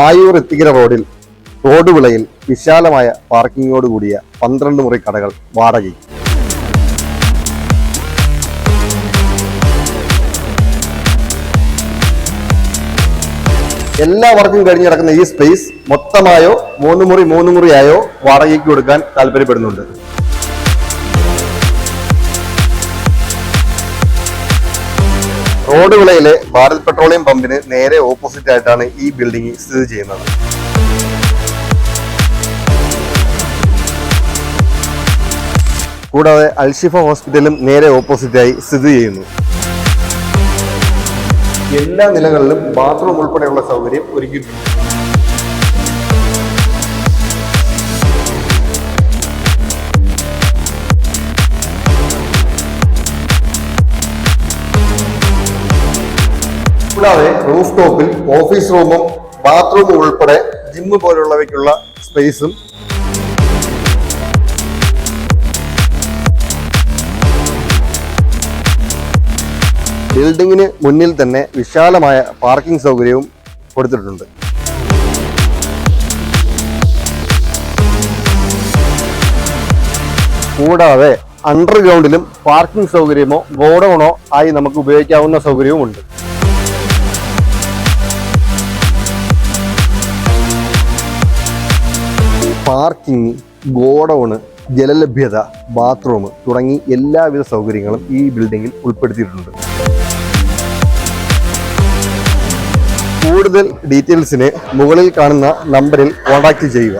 ആയൂർ എത്തിക്കര റോഡിൽ റോഡ് വിളയിൽ വിശാലമായ പാർക്കിങ്ങോട് കൂടിയ പന്ത്രണ്ട് മുറി കടകൾ വാടകയ്ക്ക്. എല്ലാ വർക്കും കഴിഞ്ഞ് കിടക്കുന്ന ഈ സ്പേസ് മൊത്തമായോ മൂന്ന് മുറി മൂന്ന് മുറിയായോ വാടകയ്ക്ക് കൊടുക്കാൻ താല്പര്യപ്പെടുന്നുണ്ട്. റോഡ് വിളയിലെ ഭാരത് പെട്രോളിയം പമ്പിന് നേരെ ഓപ്പോസിറ്റ് ആയിട്ടാണ് ഈ ബിൽഡിംഗ് സ്ഥിതി ചെയ്യുന്നത്. കൂടാതെ അൽഷിഫ ഹോസ്പിറ്റലും നേരെ ഓപ്പോസിറ്റായി സ്ഥിതി ചെയ്യുന്നു. എല്ലാ നിലകളിലും ബാത്റൂം ഉൾപ്പെടെയുള്ള സൗകര്യം ഒരുക്കിയിട്ടുണ്ട്. കൂടാതെ റൂഫ് ടോപ്പിൽ ഓഫീസ് റൂമും ബാത്റൂമും ഉൾപ്പെടെ ജിമ്മ് പോലുള്ളവയ്ക്കുള്ള സ്പേസും ബിൽഡിങ്ങിന് മുന്നിൽ തന്നെ വിശാലമായ പാർക്കിംഗ് സൗകര്യവും കൊടുത്തിട്ടുണ്ട്. കൂടാതെ അണ്ടർഗ്രൗണ്ടിലും പാർക്കിംഗ് സൗകര്യമോ ഗോഡൗണോ ആയി നമുക്ക് ഉപയോഗിക്കാവുന്ന സൗകര്യവുമുണ്ട്. പാർക്കിംഗ് ഗോഡൌണ് ജലലഭ്യത ബാത്റൂം തുടങ്ങി എല്ലാവിധ സൗകര്യങ്ങളും ഈ ബിൽഡിങ്ങിൽ ഉൾപ്പെടുത്തിയിട്ടുണ്ട്. കൂടുതൽ ഡീറ്റെയിൽസിന് മുകളിൽ കാണുന്ന നമ്പറിൽ കോൺടാക്റ്റ് ചെയ്യുക.